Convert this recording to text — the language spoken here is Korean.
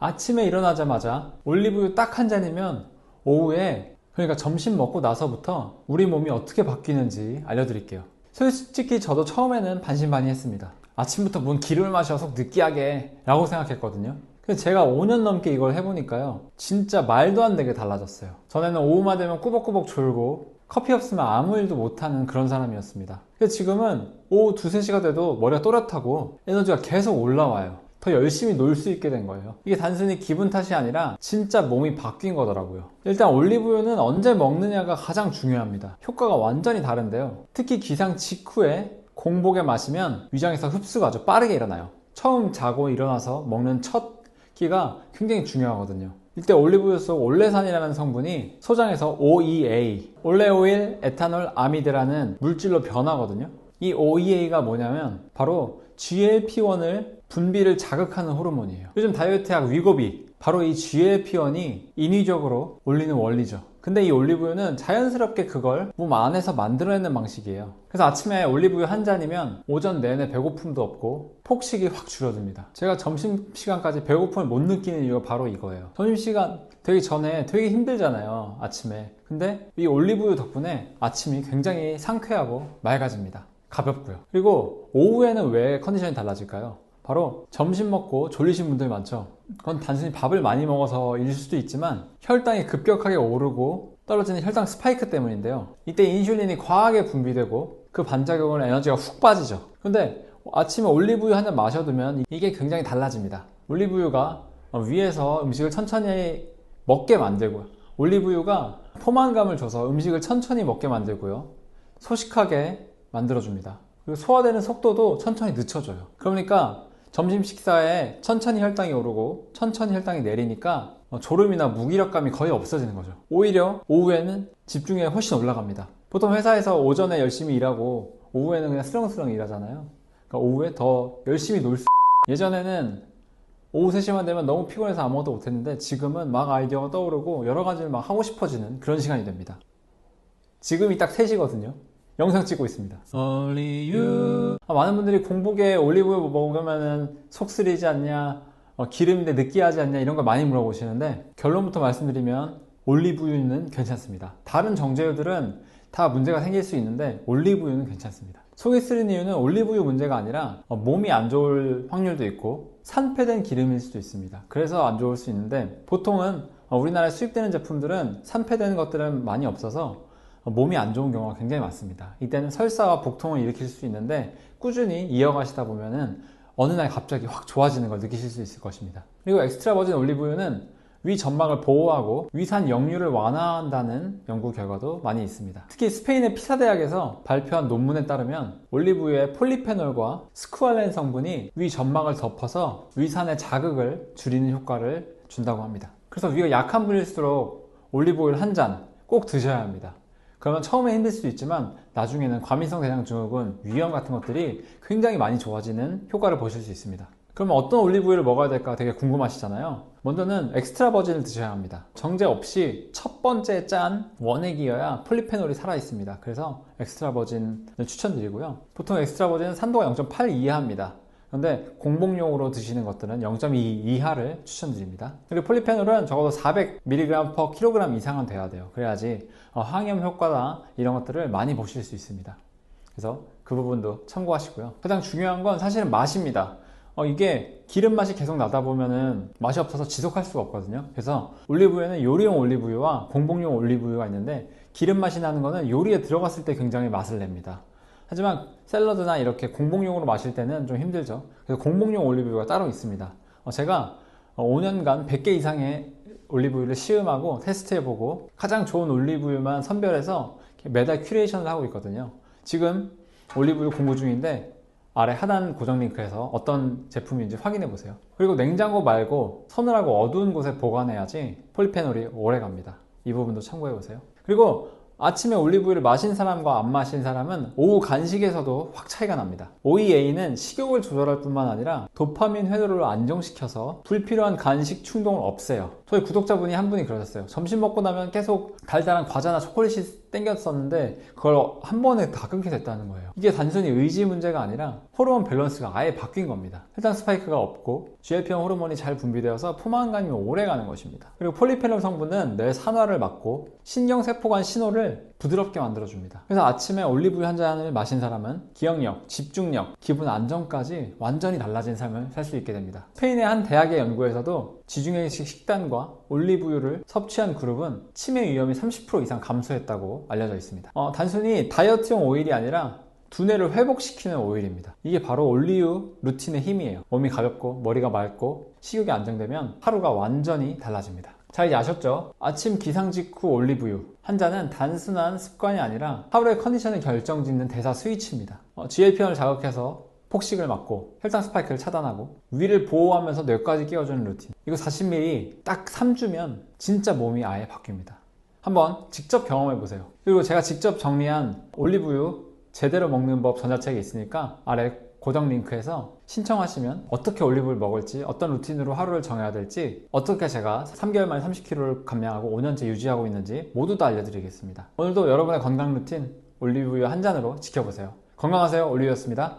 아침에 일어나자마자 올리브유 딱 한 잔이면 오후에 그러니까 점심 먹고 나서부터 우리 몸이 어떻게 바뀌는지 알려드릴게요. 솔직히 저도 처음에는 반신반의했습니다. 아침부터 뭔 기름을 마셔 속 느끼하게 라고 생각했거든요. 근데 제가 5년 넘게 이걸 해보니까요. 진짜 말도 안 되게 달라졌어요. 전에는 오후만 되면 꾸벅꾸벅 졸고 커피 없으면 아무 일도 못하는 그런 사람이었습니다. 근데 지금은 오후 2, 3시가 돼도 머리가 또렷하고 에너지가 계속 올라와요. 더 열심히 놀 수 있게 된 거예요. 이게 단순히 기분 탓이 아니라 진짜 몸이 바뀐 거더라고요. 일단 올리브유는 언제 먹느냐가 가장 중요합니다. 효과가 완전히 다른데요. 특히 기상 직후에 공복에 마시면 위장에서 흡수가 아주 빠르게 일어나요. 처음 자고 일어나서 먹는 첫 끼가 굉장히 중요하거든요. 이때 올리브유 속 올레산이라는 성분이 소장에서 OEA, 올레오일, 에탄올, 아미드라는 물질로 변하거든요. 이 OEA가 뭐냐면 바로 GLP-1을 분비를 자극하는 호르몬이에요. 요즘 다이어트약 위고비, 바로 이 GLP-1이 인위적으로 올리는 원리죠. 근데 이 올리브유는 자연스럽게 그걸 몸 안에서 만들어내는 방식이에요. 그래서 아침에 올리브유 한 잔이면 오전 내내 배고픔도 없고 폭식이 확 줄어듭니다. 제가 점심시간까지 배고픔을 못 느끼는 이유가 바로 이거예요. 점심시간 되기 전에 되게 힘들잖아요. 아침에. 근데 이 올리브유 덕분에 아침이 굉장히 상쾌하고 맑아집니다. 가볍고요. 그리고 오후에는 왜 컨디션이 달라질까요? 바로 점심 먹고 졸리신 분들 많죠. 그건 단순히 밥을 많이 먹어서일 수도 있지만 혈당이 급격하게 오르고 떨어지는 혈당 스파이크 때문인데요. 이때 인슐린이 과하게 분비되고 그 반작용으로 에너지가 훅 빠지죠. 근데 아침에 올리브유 한 잔 마셔두면 이게 굉장히 달라집니다. 올리브유가 위에서 음식을 천천히 먹게 만들고요. 올리브유가 포만감을 줘서 음식을 천천히 먹게 만들고요. 소식하게 만들어줍니다. 그리고 소화되는 속도도 천천히 늦춰져요. 그러니까 점심 식사에 천천히 혈당이 오르고 천천히 혈당이 내리니까 어, 졸음이나 무기력감이 거의 없어지는 거죠. 오히려 오후에는 집중력이 훨씬 올라갑니다. 보통 회사에서 오전에 열심히 일하고 오후에는 그냥 스렁스렁 일하잖아요. 그러니까 오후에 더 열심히 놀 수. 예전에는 오후 3시만 되면 너무 피곤해서 아무것도 못했는데 지금은 막 아이디어가 떠오르고 여러 가지를 막 하고 싶어지는 그런 시간이 됩니다. 지금이 딱 3시거든요. 영상 찍고 있습니다. 아, 많은 분들이 공복에 올리브유 먹으면 속 쓰리지 않냐, 어, 기름인데 느끼하지 않냐 이런 걸 많이 물어보시는데 결론부터 말씀드리면 올리브유는 괜찮습니다. 다른 정제유들은 다 문제가 생길 수 있는데 올리브유는 괜찮습니다. 속이 쓰린 이유는 올리브유 문제가 아니라 어, 몸이 안 좋을 확률도 있고 산패된 기름일 수도 있습니다. 그래서 안 좋을 수 있는데 보통은 어, 우리나라에 수입되는 제품들은 산패되는 것들은 많이 없어서 몸이 안 좋은 경우가 굉장히 많습니다. 이때는 설사와 복통을 일으킬 수 있는데 꾸준히 이어가시다 보면은 어느 날 갑자기 확 좋아지는 걸 느끼실 수 있을 것입니다. 그리고 엑스트라 버진 올리브유는 위 점막을 보호하고 위산 역류를 완화한다는 연구 결과도 많이 있습니다. 특히 스페인의 피사 대학에서 발표한 논문에 따르면 올리브유의 폴리페놀과 스쿠알렌 성분이 위 점막을 덮어서 위산의 자극을 줄이는 효과를 준다고 합니다. 그래서 위가 약한 분일수록 올리브오일 한 잔 꼭 드셔야 합니다. 그러면 처음에 힘들 수도 있지만 나중에는 과민성 대장 증후군, 위염 같은 것들이 굉장히 많이 좋아지는 효과를 보실 수 있습니다. 그러면 어떤 올리브유를 먹어야 될까 되게 궁금하시잖아요. 먼저는 엑스트라 버진을 드셔야 합니다. 정제 없이 첫 번째 짠 원액이어야 폴리페놀이 살아 있습니다. 그래서 엑스트라 버진을 추천드리고요. 보통 엑스트라 버진은 산도가 0.8 이하입니다. 그런데 공복용으로 드시는 것들은 0.2 이하를 추천드립니다. 그리고 폴리페놀은 적어도 400mg per kg 이상은 돼야 돼요. 그래야지 어, 항염 효과나 이런 것들을 많이 보실 수 있습니다. 그래서 그 부분도 참고하시고요. 가장 중요한 건 사실은 맛입니다. 어, 이게 기름 맛이 계속 나다 보면은 맛이 없어서 지속할 수가 없거든요. 그래서 올리브유에는 요리용 올리브유와 공복용 올리브유가 있는데 기름 맛이 나는 거는 요리에 들어갔을 때 굉장히 맛을 냅니다. 하지만 샐러드나 이렇게 공복용으로 마실 때는 좀 힘들죠. 그래서 공복용 올리브유가 따로 있습니다. 어, 제가 5년간 100개 이상의 올리브유를 시음하고 테스트해보고 가장 좋은 올리브유만 선별해서 매달 큐레이션을 하고 있거든요. 지금 올리브유 공부 중인데 아래 하단 고정 링크에서 어떤 제품인지 확인해 보세요. 그리고 냉장고 말고 서늘하고 어두운 곳에 보관해야지 폴리페놀이 오래 갑니다. 이 부분도 참고해 보세요. 그리고 아침에 올리브유를 마신 사람과 안 마신 사람은 오후 간식에서도 확 차이가 납니다. OEA는 식욕을 조절할 뿐만 아니라 도파민 회로를 안정시켜서 불필요한 간식 충동을 없애요. 저희 구독자분이 한 분이 그러셨어요. 점심 먹고 나면 계속 달달한 과자나 초콜릿이 땡겼었는데 그걸 한 번에 다 끊게 됐다는 거예요. 이게 단순히 의지 문제가 아니라 호르몬 밸런스가 아예 바뀐 겁니다. 혈당 스파이크가 없고 GLP-1 호르몬이 잘 분비되어서 포만감이 오래 가는 것입니다. 그리고 폴리페놀 성분은 뇌 산화를 막고 신경세포 간 신호를 부드럽게 만들어줍니다. 그래서 아침에 올리브유 한 잔을 마신 사람은 기억력, 집중력, 기분 안정까지 완전히 달라진 삶을 살 수 있게 됩니다. 스페인의 한 대학의 연구에서도 지중해식 식단과 올리브유를 섭취한 그룹은 치매 위험이 30% 이상 감소했다고 알려져 있습니다. 어, 단순히 다이어트용 오일이 아니라 두뇌를 회복시키는 오일입니다. 이게 바로 올리유 루틴의 힘이에요. 몸이 가볍고 머리가 맑고 식욕이 안정되면 하루가 완전히 달라집니다. 자 이제 아셨죠? 아침 기상 직후 올리브유 한 잔은 단순한 습관이 아니라 하루의 컨디션을 결정짓는 대사 스위치입니다. 어, GLP-1을 자극해서 폭식을 막고 혈당 스파이크를 차단하고 위를 보호하면서 뇌까지 끼워주는 루틴 이거 40ml 딱 3주면 진짜 몸이 아예 바뀝니다. 한번 직접 경험해 보세요. 그리고 제가 직접 정리한 올리브유 제대로 먹는 법 전자책이 있으니까 아래 고정 링크에서 신청하시면 어떻게 올리브를 먹을지 어떤 루틴으로 하루를 정해야 될지 어떻게 제가 3개월 만에 30kg를 감량하고 5년째 유지하고 있는지 모두 다 알려드리겠습니다. 오늘도 여러분의 건강 루틴 올리브유 한 잔으로 지켜보세요. 건강하세요. 올리브였습니다.